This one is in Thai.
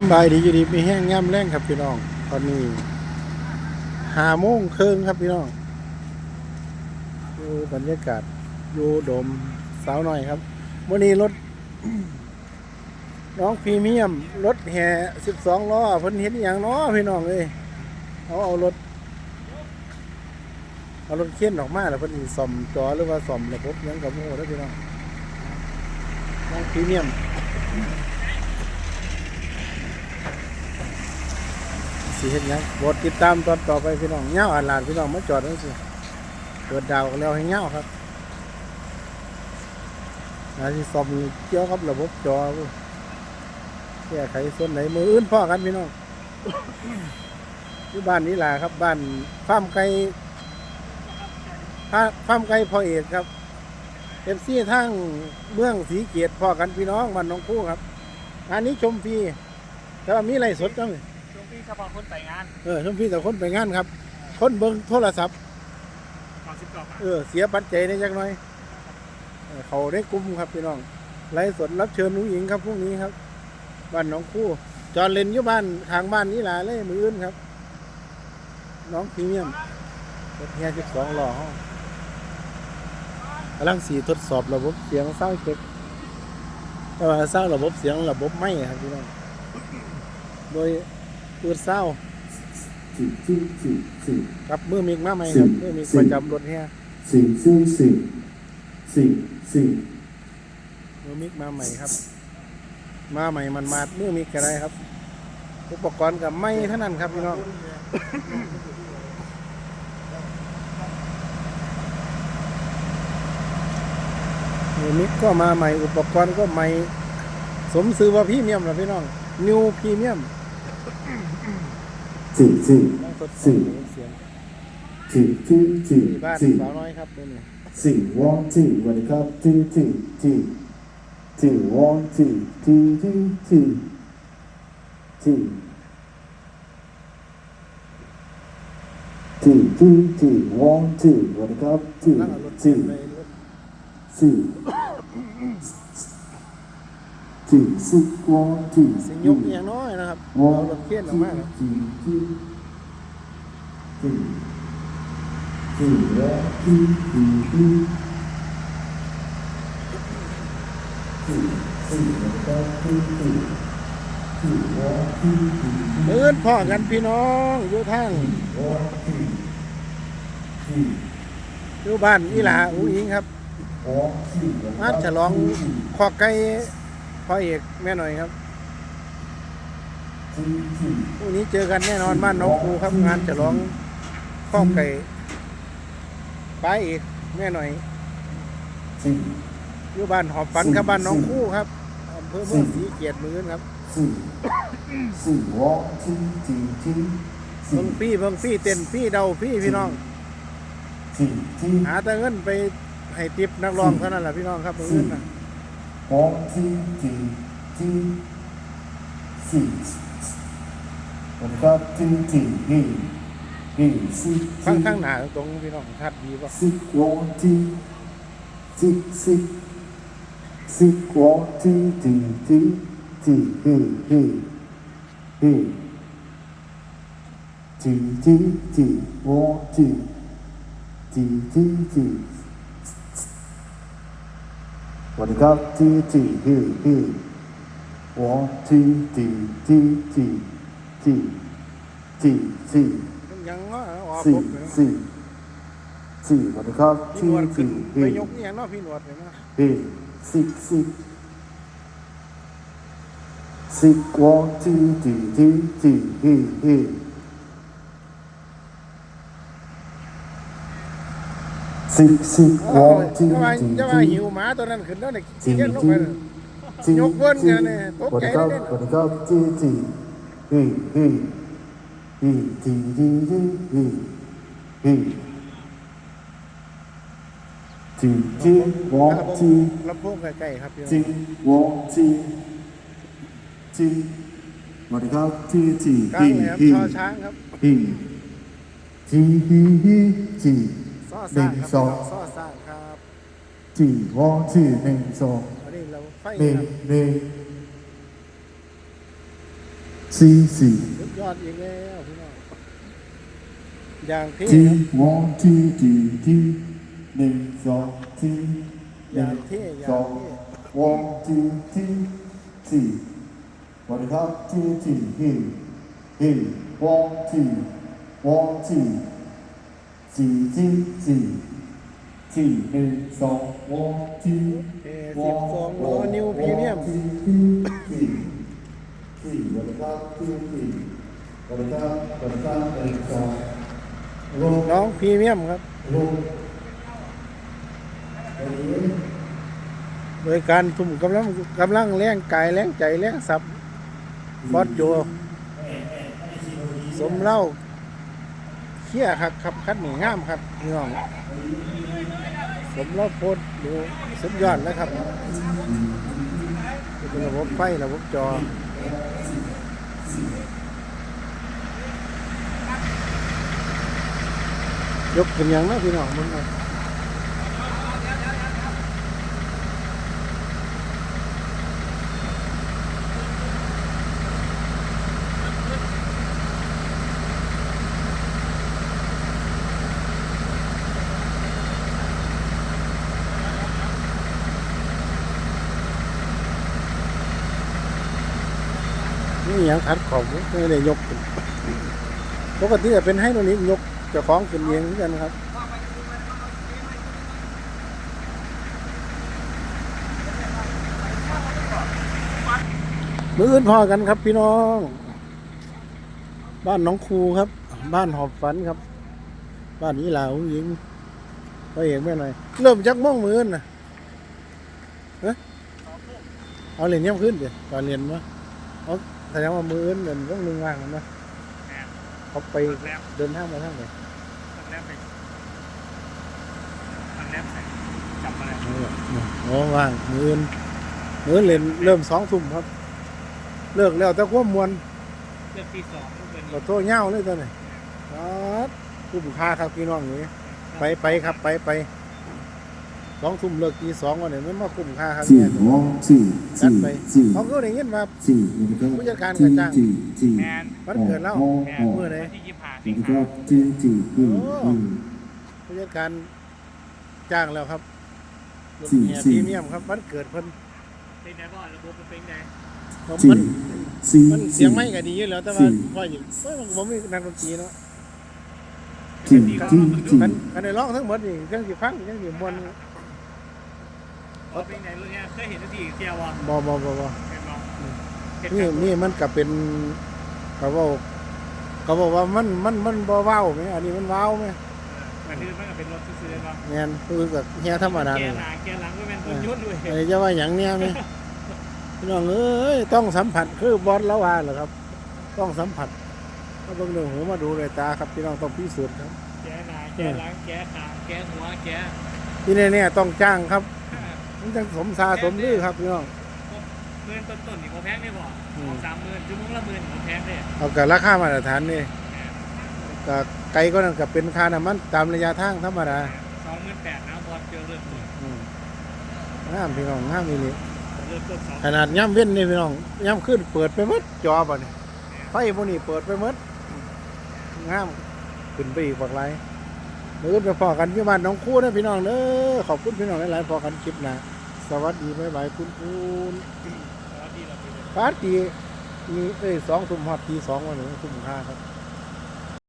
บายดีอยู่ดีมีแห้งย่ำแรงครับพี่น้อง ตอนนี้หาโมงครึ่งครับพี่น้องอยู่บรรยากาศอยู่โดมสาวหน่อยครับวันนี้รถ น้องพรีเมียม รถแห่สิบสองล้อเพิ่นเห็นอย่างน้อพี่น้องเอ้ยเอาเอารถ เอารถเข็นออกมาแล้วเพิ่นสิซ่อมจอหรือว่าซ่อมระบบยังกับโม่แล้วพี่น้องน้องพรีเมียม สิเห็นยังบทติดตามตอนต่อไปพี่น้องเงาอ่านลานพี่น้องมาจอดนั่นสิเกิดดาวแล้วให้เงาครับนาที่ซ่อมเกี่ยวกับระบบจอแก้ไขส่วนไหนมืออื่นพ่อกันพี่น้องที่บ้านนี้ล่ะครับ บ้านฟาร์มไก่ฟาฟาร์มไก่พ่อเอกครับเอฟซีทั้งเมืองสีเกียรติพ่อกันพี่น้องบ้านน้องคู่ครับอันนี้ชมฟรีแต่ว่ามีไรสดจังเลยช่วง ที่เฉพาะคนแต่งงานเออช่วงพี่แต่คนไปงานครับ คนเบิ่งโทรศัพท์ก่อนสิบก่อนเออเสียปัจจัยในจักหน่อยเออเขาได้กลุ่มครับพี่น้องไลฟ์สดรับเชิญนุ้งหญิงครับพรุ่งนี้ครับบ้านน้องคู่จอดเลนอยู่บ้านทางบ้านนี้หลาเลยมืออื่นครับ น้องพรีเมียมรถเฮียสิบสองล้อห้องกำลังสีทดสอบระบบเสียงเศร้าเช็คแต่ว่าสร้างระบบเสียงระบบไม่ครับพี่น้องโดยเปิดเศร้าสี่สี่สี่สี่ครับมือมิกมาใหม่ครับมือมิกประจำรถเฮียสี่สี่สี่สี่สี่มือมิกมาใหม่ครับ มาใหม่มันมาดมือมิกก็ได้ครับ อุปกรณ์กับไม่เท่านั้นครับพี่น้องมือมิกก็มาใหม่ อุปกรณ์ก็ใหม่ สมซื้อว่าพรีเมียมเหรอพี่น้องนิวพรีเมียม สี่สี่องทดสอบระบบเสียงสี่สี่สี่ที่บ้านสี่สาวน้อยครับนี่สี่ one two สวัสดีครับ two two two two one two two two two two two two two one two สวัสดีครับ two นั่งเอารถเสีย two งไป สี่สิบกว่าสี่สิยงยกอยงน้อยนะครับเราลดเคลื่อนออกมากสี่สี่สี่สี่และสี่สี่สี่สี่สี่แล้วก็สี่สี่สี่และสี่สี่เตื่นพ่อกันพี่น้องอยู่ทั้งอยู่บ้านอีหลาอุ้งอิงครับมาฉลองขอไก่ พ่อเอกแม่หน่อยครับ two two พรุ่งนี้เจอกันแน่นอนบ้านน้องครูครับงานฉลองข้อไก่ป้าเอกแม่หน่อย two อยู่บ้านหอบฝันครับบ้านน้องครูครับอำเภอเมืองศรีเกียรติมือนครับ two two one two two two เบิ่งฟี่เบิ่งฟี่เต้นฟี่เดาฟี่พี่น้อง two two หาแต่เงินไปให้ติปนักร้องเท่านั้นแหละพี่น้องครับมืออื่นนะ ผวก็จึงจึงนี่นี่ซิข้างข้างหนาตรงพี่น้องทัดดีป่ะซิกวงจีซิกซิกซิกวงจีจีจีจีฮีฮีฮีจีจีจีวงจีจีจีจี สวัสดีครับที่ที่ที่ที่我ที่ที่ที่ที่ที่๔ที่ยัสี่สี่สี่วัสที่๙ที่ไที่สิที่๔ ซิกซิกวองจีจีจิจะมาหิวมาตัวนั้นขึ้นแล้วเนี่ยจิจีจิงยกว้นกันเนี่ยก้เวจีจีฮึฮึฮึจีจีฮึฮึฮึจิจิวองจิลำโพงใกล้ๆครับจิวองจิจิงวัก้ก็จีจีฮึฮึฮึจีฮึฮึจี หสร้านึ่งงครับสองซ้อสร้างครับจีวอจีหนึ่งสองอันนี้เราไฟหนึ่งครับหนึ่งสี่สี่สุดยอดอีกแล้วพี่น้องอย่างที่ทีวันทีทีทีหนึ่งสองทีหอย่านึ่งงที่อสย่าองงที่วันทีทีทีสวัสดีครับทีทีเฮ้เฮ้วันทีวันที สี่ทีสี่ทีหนึ่งสองวันทีเอสิบสองล้อนิวพรีเมียมทีทีทีทีสวัสดีครับทีทีสวัสดีครับสวัสดีครับหนึ่งสองลงน้องพรีเมียมครับลงอันนี้โดยการทุ่มกำลังกำลังแรงกายแรงใจแรงสับบอสโจสมเล่า เขี้ยครับครับคัดหนีง่ามครับพี่น้องสมรอบโพดดูสุดยอดแล้วครับเป็นระบบไฟระบบจอยกเป็นอย่างนะพี่น้องมึงครับ ย่างขัดของไม่ได้ยกปกติจะเป็นให้ตัวนี้ยกจะคล้องขึ้นเองเหมือนกันครับมืออื่นพอกันครับ พี่น้อง บ้านน้องครูครับ บ้านหอบฝันครับ บ้านนี้ลาวหญิงไปเองแม่หน่อยเริ่มจากม่องมืออื่นนะเอ๊ะเอาเหรียญย่ำขึ้นเดี๋ยวตอนเรียนวะเอา แสดงว่ามืออื่นเดินต้องนึงว่างกันนะแหมเขาไปตัดแรมเดินทางมาทางไหนตัดแรมไปตัดแรมใส่จับมาเลยโอ้ว่างมืออื่นมืออื่นเรียนเริ่มสองทุ่มครับ เลิกแล้วแต่ความมวนเลือกที่สองก็เป็นขอโทษเงาเลยตอนนี้ครับคุ้มค่าครับพี่น้องนี่ไปไปครับไปไป สองทุ่มเลิกตีสองวันนี้มันมาคุ้มค่าครับสี่เนี่ยวันสี่จัสี่ดไปสี่เขาก็ได้ยินว่าสี่นะครับผู้จัดการกับจ้าง สี่สี่แมนวันเกิดเราอ๋อแมอ๋นอมื่อไหนวันที่ยี่สิบห้าสสิวัสงดีคหารับสี่สี่อืมอืม ผู้จัดการจ้างแล้วครับรถสี่แห่สี่ พรีเมียมครับวันเกิดเพิ่นเป็นไงบ้างระบบมันเป็นไงสี่มันสี่มันเสียงไม่ก็ดีอยู่แล้วแต่ว่าสี่ว่าอยู่เฮ้ยมันบ่มีนักดนตรีเนาะสี่สี่สี่กันกันได้ร้องทั้งหมดนี่เครื่องสิฟังเครื่องสิมวน เขาเป็นไงเรื่องเนี้ยเคยเห็นทีเที่ยวอะบ่บ่บ่บ่เป็นลองเห็นนี่กับนี่มันก็เป็นเขาบอกเขาบอกว่ามันมันมันบ่เว้าวไหมอันนี้มันเว้าวไหมเหมือนที่มันก็เป็นรถซื้อๆเนาะเงี้ยคือแบบเฮียธรรมดาแกเลยหน้าแกหลังก็เป็นรถยนต์ด้วยไอ้จะว่าอย่างเนี้ยไหมพี่น้องเอ้ยต้องสัมผัสคือบอสแล้วว่าเหรอครับ ต้องสัมผัสถ้าเบิ่งเรื่องหูมาดูเลยตาครับพี่น้องต้องพิสูจน์ครับ แกหน้าแกหลังแกขาแกหัวแกที่แน่ๆต้องจ้างครับ มันจังสมซาสมลือครับพี่น้องเงินต้นๆนี่พอแพงได้บ่อืม สามหมื่นชั่วโมงละหมื่นพอแพงได้เอากับราคามาตรฐานนี่ก็ไกลก็นั่นก็เป็นค่าน้ำมันตามระยะทางธรรมดาสองหมื่นแปดนะบอลเจอเริ่มต้นอืมงามพี่น้องงามนี่เริ่มต้นสองขนาดย่ำเว้นนี่พี่น้องย่ำขึ้นเปิดไปหมดจอบ่นี่ไฟพวกนี้เปิดไปหมดงามขึ้นไปอีกบักไรเดินไปพอกันที่บ้านน้องคู่นะพี่น้องเด้อขอบคุณพี่น้องหลายๆพอกันคลิปหนะ สวัสดีบ๊ายบายคุณคุณแล้วที่เราไปปาร์ตี้มีเอ้ยสองทุ่มฮอดทีสองวันหนึ่งทุ่มค่าครับ